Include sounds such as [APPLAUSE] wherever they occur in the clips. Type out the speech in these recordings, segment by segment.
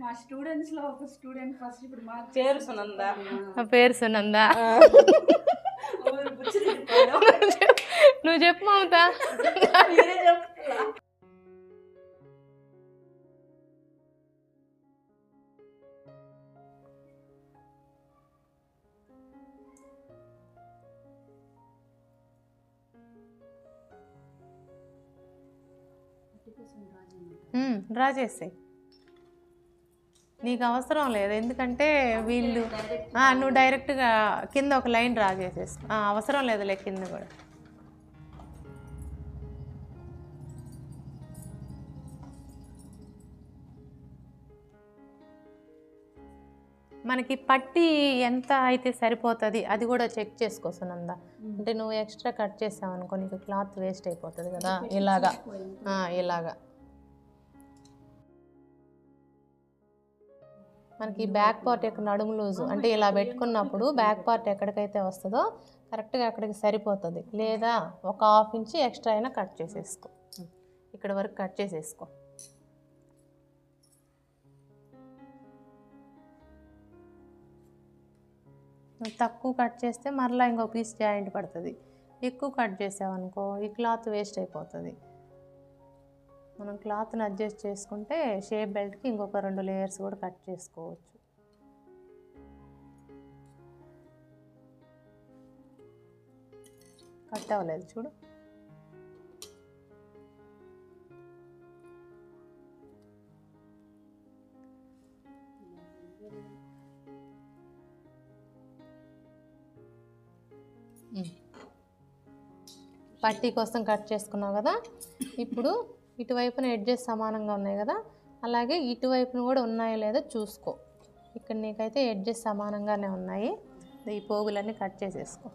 మా స్టూడెంట్స్లో ఒక student first ఇప్పుడు మా పేరు సునంద. పేరు సునంద. నువ్వు చెప్పు మమత. డ్రా చేసేయి. నీకు అవసరం లేదు. ఎందుకంటే వీళ్ళు నువ్వు డైరెక్ట్గా కింద ఒక లైన్ డ్రా చేసేసి అవసరం లేదులే కింద కూడా. మనకి పట్టి ఎంత అయితే సరిపోతుంది అది కూడా చెక్ చేసుకో సునంద. అంటే నువ్వు ఎక్స్ట్రా కట్ చేసావు అనుకో నీకు క్లాత్ వేస్ట్ అయిపోతుంది కదా. ఇలాగా. ఇలాగా. మనకి బ్యాక్ పార్ట్ యొక్క నడుము లూజు అంటే ఇలా పెట్టుకున్నప్పుడు బ్యాక్ పార్ట్ ఎక్కడికైతే వస్తుందో కరెక్ట్గా అక్కడికి సరిపోతుంది. లేదా ఒక హాఫ్ ఇంచ్ ఎక్స్ట్రా అయినా కట్ చేసేసుకో. ఇక్కడ వరకు కట్ చేసేసుకో. తక్కువ కట్ చేస్తే మరలా ఇంకో పీస్ జాయింట్ పడుతుంది. ఎక్కువ కట్ చేసావనుకో ఈ క్లాత్ వేస్ట్ అయిపోతుంది. మనం క్లాత్ని అడ్జస్ట్ చేసుకుంటే షేప్ బెల్ట్కి ఇంకొక రెండు లేయర్స్ కూడా కట్ చేసుకోవచ్చు. కట్ అవ్వలేదు చూడు. పట్టీ కోసం కట్ చేసుకున్నావు కదా? ఇప్పుడు ఇటువైపున ఎడ్జెస్ సమానంగా ఉన్నాయి కదా? అలాగే ఇటువైపున కూడా ఉన్నాయో లేదో చూసుకో. ఇక్కడ నీకైతే ఎడ్జెస్ సమానంగానే ఉన్నాయి. ఈ పోగులన్నీ కట్ చేసేసుకో.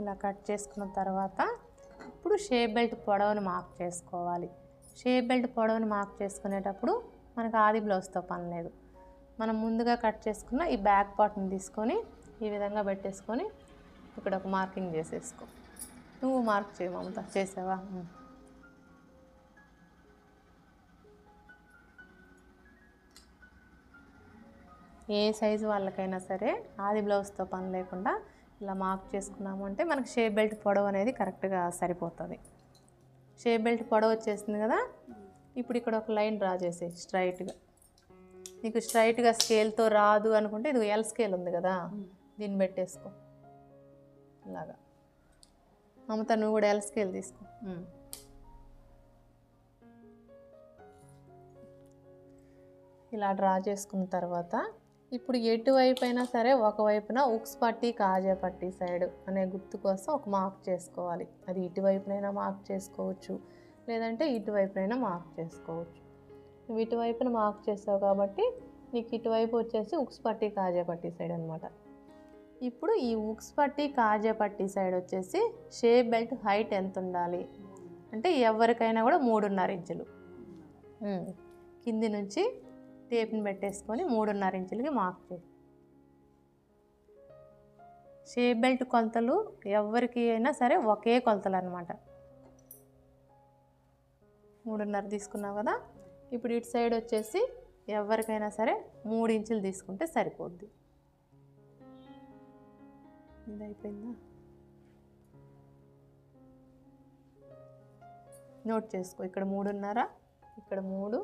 ఇలా కట్ చేసుకున్న తర్వాత ఇప్పుడు షేప్ బెల్ట్ పొడవుని మార్క్ చేసుకోవాలి. షేప్ బెల్ట్ పొడవుని మార్క్ చేసుకునేటప్పుడు మనకు ఆది బ్లౌజ్తో పని లేదు. మనం ముందుగా కట్ చేసుకున్న ఈ బ్యాక్ పార్ట్ని తీసుకొని ఈ విధంగా పెట్టేసుకొని ఇక్కడ ఒక మార్కింగ్ చేసేసుకో. నువ్వు మార్క్ చేయి మమత. చేసావా? ఏ సైజు వాళ్ళకైనా సరే ఆది బ్లౌజ్తో పని లేకుండా ఇలా మార్క్ చేసుకున్నాము అంటే మనకి షేప్ బెల్ట్ పొడవు అనేది కరెక్ట్గా సరిపోతుంది. షేప్ బెల్ట్ పొడవు వచ్చేసింది కదా? ఇప్పుడు ఇక్కడ ఒక లైన్ డ్రా చేసేయి స్ట్రైట్గా. నీకు స్ట్రైట్గా స్కేల్తో రాదు అనుకుంటే ఇది ఎల్ స్కేల్ ఉంది కదా దీన్ని పెట్టేసుకో. ఇలాగా. మమత నువ్వు కూడా ఎల్ స్కేల్ తీసుకో. ఇలా డ్రా చేసుకున్న తర్వాత ఇప్పుడు ఎటువైపు అయినా సరే ఒకవైపున ఉక్స్ పట్టి కాజా పట్టి సైడ్ అనే గుర్తు కోసం ఒక మార్క్ చేసుకోవాలి. అది ఇటువైపునైనా మార్క్ చేసుకోవచ్చు లేదంటే ఇటువైపునైనా మార్క్ చేసుకోవచ్చు. నువ్వు ఇటువైపున మార్క్ చేసావు కాబట్టి నీకు ఇటువైపు వచ్చేసి ఉక్స్ పట్టి కాజా పట్టి సైడ్ అనమాట ఇప్పుడు ఈ ఉక్స్ పట్టి కాజా పట్టి సైడ్ వచ్చేసి షేప్ బెల్ట్ హైట్ ఎంత ఉండాలి? అంటే ఎవరికైనా కూడా మూడున్నర ఇంచులు. కింది నుంచి టేప్ని పెట్టేసుకొని మూడున్నర ఇంచులకి మార్క్ చేయి. షేప్ బెల్ట్ కొలతలు ఎవరికి అయినా సరే ఒకే కొలతలు అనమాట మూడున్నర తీసుకున్నావు కదా? ఇప్పుడు ఇటు సైడ్ వచ్చేసి ఎవరికైనా సరే మూడు ఇంచులు తీసుకుంటే సరిపోద్ది. ఇది అయిపోయిందా? నోట్ చేసుకో ఇక్కడ మూడున్నర ఇక్కడ మూడు.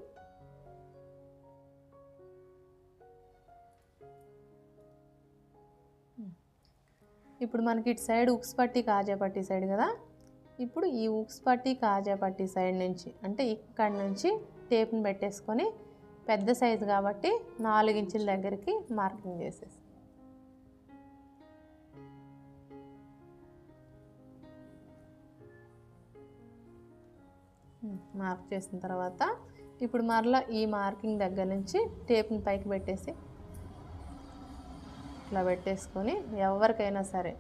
ఇప్పుడు మనకి ఇటు సైడ్ ఉక్స్ పట్టి కాజాపట్టి సైడ్ కదా? ఇప్పుడు ఈ ఉక్స్ పట్టి కాజాపట్టి సైడ్ నుంచి అంటే ఇక్కడ నుంచి టేప్ని పెట్టేసుకొని పెద్ద సైజు కాబట్టి నాలుగు ఇంచుల దగ్గరికి మార్కింగ్ చేసేసి. మార్క్ చేసిన తర్వాత ఇప్పుడు మరలా ఈ మార్కింగ్ దగ్గర నుంచి టేప్ని పైకి పెట్టేసి ఇట్లా పెట్టేసుకొని ఎవరికైనా సరే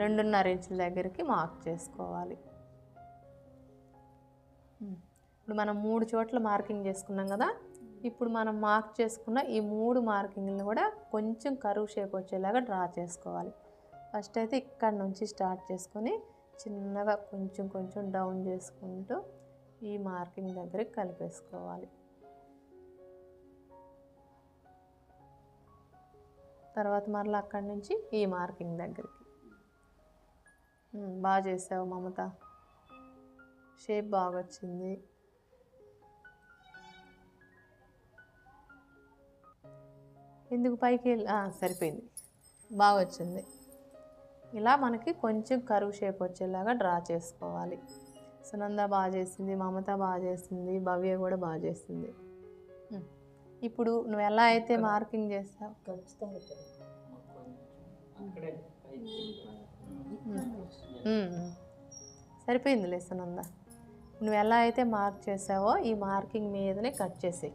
రెండున్నర ఇంచుల దగ్గరికి మార్క్ చేసుకోవాలి. ఇప్పుడు మనం మూడు చోట్ల మార్కింగ్ చేసుకున్నాం కదా ఇప్పుడు మనం మార్క్ చేసుకున్న ఈ మూడు మార్కింగ్లు కూడా కొంచెం కరువు షేప్ వచ్చేలాగా డ్రా చేసుకోవాలి. ఫస్ట్ అయితే ఇక్కడ నుంచి స్టార్ట్ చేసుకొని చిన్నగా కొంచెం కొంచెం డౌన్ చేసుకుంటూ ఈ మార్కింగ్ దగ్గరికి కలిపేసుకోవాలి. తర్వాత మరలా అక్కడి నుంచి ఈ మార్కింగ్ దగ్గరికి. బాగా చేసావు మమత. షేప్ బాగా వచ్చింది. ఎందుకు పైకి వెళ్ళి? సరిపోయింది. బాగా వచ్చింది. ఇలా మనకి కొంచెం కరువు షేప్ వచ్చేలాగా డ్రా చేసుకోవాలి. సునంద బాగా చేసింది మమత బాగా చేసింది భవ్య కూడా బాగా చేసింది. ఇప్పుడు నువ్వు ఎలా అయితే మార్కింగ్ చేస్తావు. సరిపోయిందిలే సునంద. నువ్వు ఎలా అయితే మార్క్ చేసావో ఈ మార్కింగ్ మీదనే కట్ చేసి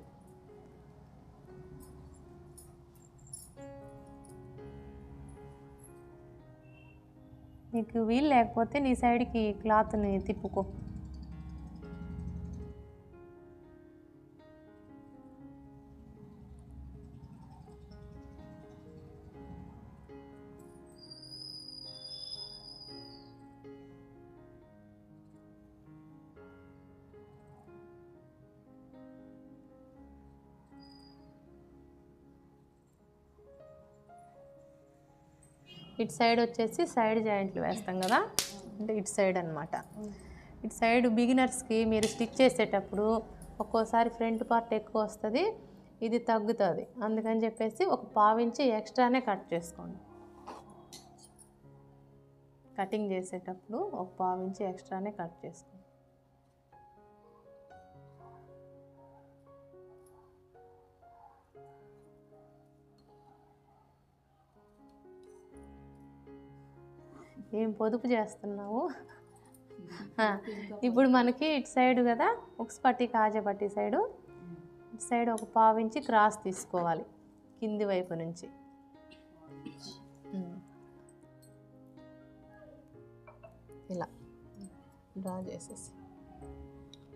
నీకు వీలు లేకపోతే నీ సైడ్కి క్లాత్ని తిప్పుకో. ఇటు సైడ్ వచ్చేసి సైడ్ జాయింట్లు వేస్తాం కదా. అంటే ఇటు సైడ్ అనమాట ఇటు సైడ్ బిగినర్స్కి మీరు స్టిచ్ చేసేటప్పుడు ఒక్కోసారి ఫ్రంట్ పార్ట్ ఎక్కువ వస్తుంది ఇది తగ్గుతుంది. అందుకని చెప్పేసి ఒక పావించి ఎక్స్ట్రానే కట్ చేసుకోండి. కటింగ్ చేసేటప్పుడు ఒక పావించి ఎక్స్ట్రానే కట్ చేసుకోండి. ఏం పొదుపు చేస్తున్నావు? [LAUGHS] ఇప్పుడు మనకి ఇటు సైడ్ కదా ఉక్స్ పట్టి కాజా పట్టి సైడు ఇటు సైడ్ ఒక పావించి క్రాస్ తీసుకోవాలి కింది వైపు నుంచి. ఉమ్. ఇలా. డ్రా చేసేసి.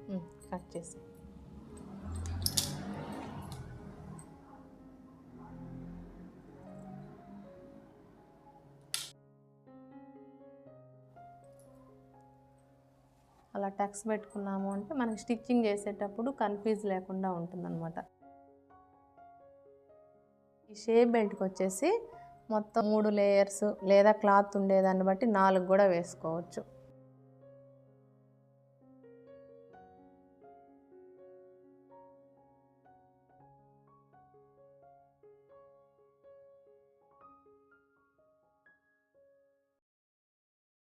ఉమ్, కట్ చేసి. అలా టక్స్ పెట్టుకున్నాము అంటే మనకి స్టిచ్చింగ్ చేసేటప్పుడు కన్ఫ్యూజ్ లేకుండా ఉంటుందన్నమాట. ఈ షేప్ బెల్ట్కి వచ్చేసి మొత్తం మూడు లేయర్స్ లేదా క్లాత్ ఉండేదాన్ని బట్టి నాలుగు కూడా వేసుకోవచ్చు.